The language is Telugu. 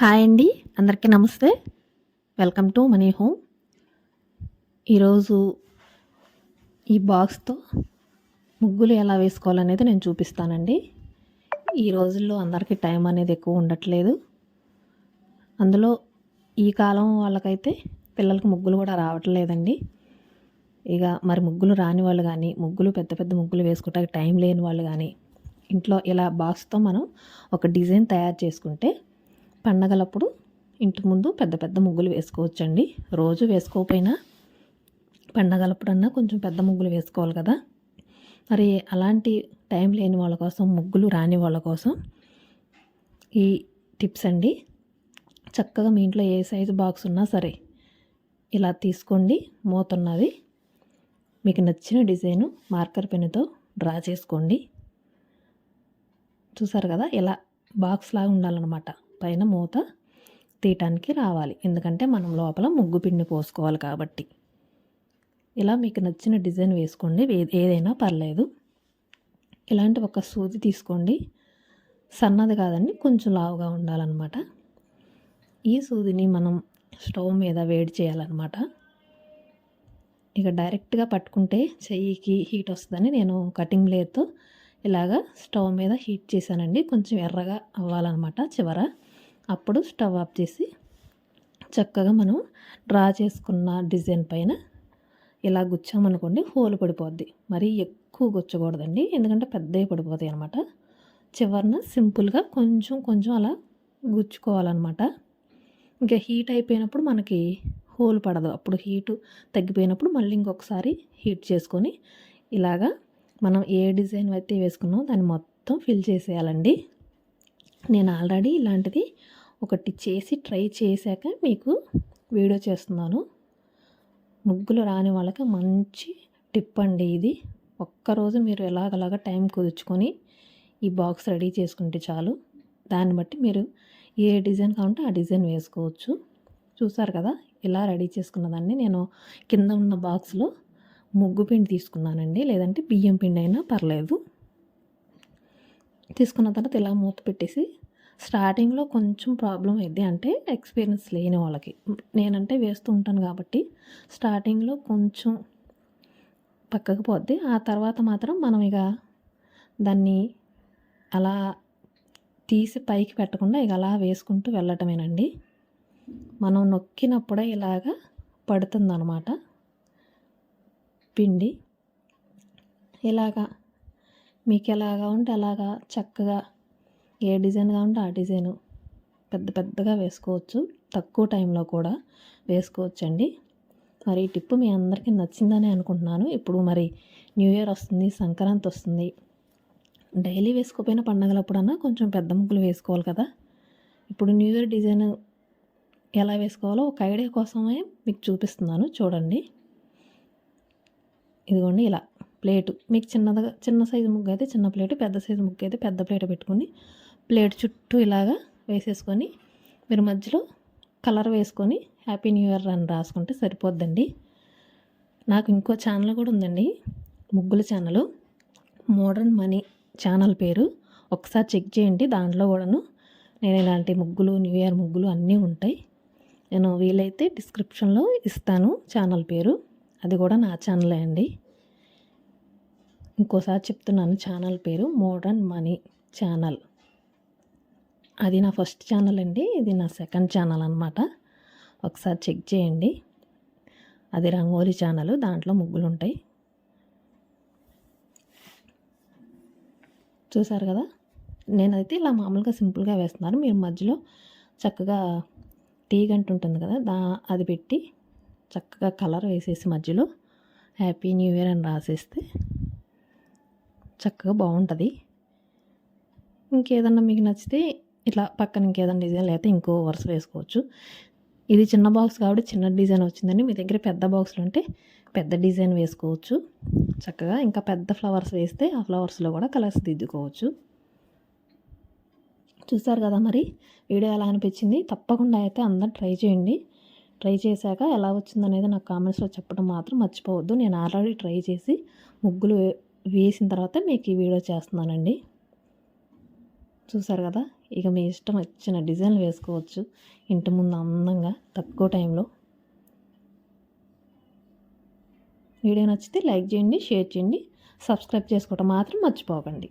హాయ్ అండి. అందరికీ నమస్తే. Welcome to money home. ఈరోజు ఈ బాక్స్తో ముగ్గులు ఎలా వేసుకోవాలనేది నేను చూపిస్తానండి. ఈ రోజుల్లో అందరికీ టైం అనేది ఎక్కువ ఉండట్లేదు. అందులో ఈ కాలం వాళ్ళకైతే పిల్లలకు ముగ్గులు కూడా రావట్లేదండి. ఇక మరి ముగ్గులు రాని వాళ్ళు కానీ ముగ్గులు పెద్ద పెద్ద ముగ్గులు వేసుకోవడానికి టైం లేని వాళ్ళు కానీ ఇంట్లో ఇలా బాక్స్తో మనం ఒక డిజైన్ తయారు చేసుకుంటే పండగలప్పుడు ఇంటి ముందు పెద్ద పెద్ద ముగ్గులు వేసుకోవచ్చండి. రోజు వేసుకోకపోయినా పండగలప్పుడన్నా కొంచెం పెద్ద ముగ్గులు వేసుకోవాలి కదా. మరి అలాంటి టైం లేని వాళ్ళ కోసం ముగ్గులు రాని వాళ్ళ కోసం ఈ టిప్స్ అండి. చక్కగా మీ ఇంట్లో ఏ సైజు బాక్స్ ఉన్నా సరే ఇలా తీసుకోండి. మూతున్నది మీకు నచ్చిన డిజైను మార్కర్ పెన్నుతో డ్రా చేసుకోండి. చూసారు కదా? ఇలా బాక్స్ లాగా ఉండాలన్నమాట. పైన మూత తీయటానికి రావాలి. ఎందుకంటే మనం లోపల ముగ్గు పిండి పోసుకోవాలి కాబట్టి. ఇలా మీకు నచ్చిన డిజైన్ వేసుకోండి. ఏదైనా పర్లేదు. ఇలాంటి ఒక సూది తీసుకోండి. సన్నది కాదండి కొంచెం లావుగా ఉండాలన్నమాట. ఈ సూదిని మనం స్టవ్ మీద వేడి చేయాలన్నమాట. ఇక డైరెక్ట్గా పట్టుకుంటే చెయ్యికి హీట్ వస్తుందని నేను కటింగ్ లేతో ఇలాగా స్టవ్ మీద హీట్ చేశానండి. కొంచెం ఎర్రగా అవ్వాలన్నమాట చివర. అప్పుడు స్టవ్ ఆఫ్ చేసి చక్కగా మనం డ్రా చేసుకున్న డిజైన్ పైన ఇలా గుచ్చామనుకోండి హోల్ పడిపోద్ది. మరీ ఎక్కువ గుచ్చకూడదండి. ఎందుకంటే పెద్దవి పడిపోతాయి అనమాట చివరన సింపుల్గా కొంచెం కొంచెం అలా గుచ్చుకోవాలన్నమాట. ఇంకా హీట్ అయిపోయినప్పుడు మనకి హోల్ పడదు. అప్పుడు హీటు తగ్గిపోయినప్పుడు మళ్ళీ ఇంకొకసారి హీట్ చేసుకొని ఇలాగా మనం ఏ డిజైన్ అయితే వేసుకున్నామో దాన్ని మొత్తం ఫిల్ చేసేయాలండి. నేను ఆల్రెడీ ఇలాంటిది ఒకటి చేసి ట్రై చేశాక మీకు వీడియో చేస్తున్నాను. ముగ్గులు రాని వాళ్ళకి మంచి టిప్ అండి ఇది. ఒక్కరోజు మీరు ఎలాగలాగ టైం కుదుర్చుకొని ఈ బాక్స్ రెడీ చేసుకుంటే చాలు. దాన్ని బట్టి మీరు ఏ డిజైన్ కావాలంటే ఆ డిజైన్ వేసుకోవచ్చు. చూసారు కదా ఇలా రెడీ చేసుకున్న దాన్ని నేను కింద ఉన్న బాక్స్లో ముగ్గు పిండి తీసుకున్నానండి. లేదంటే బియ్యం పిండి అయినా పర్లేదు. తీసుకున్న తర్వాత ఇలా మూత పెట్టేసి స్టార్టింగ్లో కొంచెం ప్రాబ్లం అయింది అంటే ఎక్స్పీరియన్స్ లేని వాళ్ళకి. నేనంటే వేస్తూ ఉంటాను కాబట్టి స్టార్టింగ్లో కొంచెం పక్కకు పోద్ది. ఆ తర్వాత మాత్రం మనం ఇక దాన్ని అలా తీసి పైకి పెట్టకుండా ఇక అలా వేసుకుంటూ వెళ్ళటమేనండి. మనం నొక్కినప్పుడే ఇలాగా పడుతుందన్నమాట పిండి. ఇలాగా మీకు ఎలాగా ఉంటే అలాగా చక్కగా ఏ డిజైన్ కావాలంటే ఆ డిజైను. పెద్ద పెద్దగా వేసుకోవచ్చు. తక్కువ టైంలో కూడా వేసుకోవచ్చండి. మరి ఈ టిప్ మీ అందరికీ నచ్చిందని అనుకుంటున్నాను. ఇప్పుడు మరి న్యూ ఇయర్ వస్తుంది సంక్రాంతి వస్తుంది. డైలీ వేసుకోపోయిన పండగలప్పుడన్నా కొంచెం పెద్ద ముగ్గులు వేసుకోవాలి కదా. ఇప్పుడు న్యూ ఇయర్ డిజైన్ ఎలా వేసుకోవాలో ఒక ఐడియా కోసమే మీకు చూపిస్తున్నాను. చూడండి. ఇదిగోండి ఇలా ప్లేటు. మీకు చిన్నదిగా చిన్న సైజు ముగ్గు అయితే చిన్న ప్లేటు పెద్ద సైజు ముగ్గు అయితే పెద్ద ప్లేట్ పెట్టుకుని ప్లేట్ చుట్టూ ఇలాగా వేసేసుకొని మీరు మధ్యలో కలర్ వేసుకొని హ్యాపీ న్యూ ఇయర్ అని రాసుకుంటే సరిపోద్దండి. నాకు ఇంకో ఛానల్ కూడా ఉందండి ముగ్గుల ఛానల్. మోడర్న్ మనీ ఛానల్ పేరు. ఒకసారి చెక్ చేయండి దాంట్లో కూడాను నేను ఇలాంటి ముగ్గులు న్యూ ఇయర్ ముగ్గులు అన్నీ ఉంటాయి. నేను వీలైతే డిస్క్రిప్షన్లో ఇస్తాను ఛానల్ పేరు. అది కూడా నా ఛానలే అండి. ఇంకోసారి చెప్తున్నాను ఛానల్ పేరు మోడర్న్ మనీ ఛానల్. అది నా ఫస్ట్ ఛానల్ అండి. ఇది నా సెకండ్ ఛానల్ అనమాట ఒకసారి చెక్ చేయండి. అది రంగోలీ ఛానల్ దాంట్లో ముగ్గులు ఉంటాయి చూసారు కదా? నేనైతే ఇలా మామూలుగా సింపుల్గా వేస్తున్నాను. మీరు మధ్యలో చక్కగా టీ గంట ఉంటుంది కదా దా అది పెట్టి చక్కగా కలర్ వేసేసి మధ్యలో హ్యాపీ న్యూ ఇయర్ అని రాసేస్తే చక్కగా బాగుంటుంది. ఇంకేదన్నా మీకు నచ్చితే ఇట్లా పక్కన ఇంకేదైనా డిజైన్ లేకపోతే ఇంకో వరుస వేసుకోవచ్చు. ఇది చిన్న బాక్స్ కాబట్టి చిన్న డిజైన్ వచ్చిందండి. మీ దగ్గర పెద్ద బాక్స్లు ఉంటే పెద్ద డిజైన్ వేసుకోవచ్చు. చక్కగా ఇంకా పెద్ద ఫ్లవర్స్ వేస్తే ఆ ఫ్లవర్స్లో కూడా కలర్స్ దిద్దుకోవచ్చు. చూసారు కదా మరి వీడియో ఎలా అనిపించింది? తప్పకుండా అయితే అందరు ట్రై చేయండి. ట్రై చేశాక ఎలా వచ్చిందనేది నాకు కామెంట్స్లో చెప్పడం మాత్రం మర్చిపోవద్దు. నేను ఆల్రెడీ ట్రై చేసి ముగ్గులు వే- వేసిన తర్వాత మీకు ఈ వీడియో చేస్తున్నానండి. చూసారు కదా? ఇక మీ ఇష్టం వచ్చిన డిజైన్లు వేసుకోవచ్చు. ఇంటి ముందు అందంగా తక్కువ టైంలో. వీడియో నచ్చితే లైక్ చేయండి షేర్ చేయండి సబ్స్క్రైబ్ చేసుకోవటం మాత్రం మర్చిపోకండి.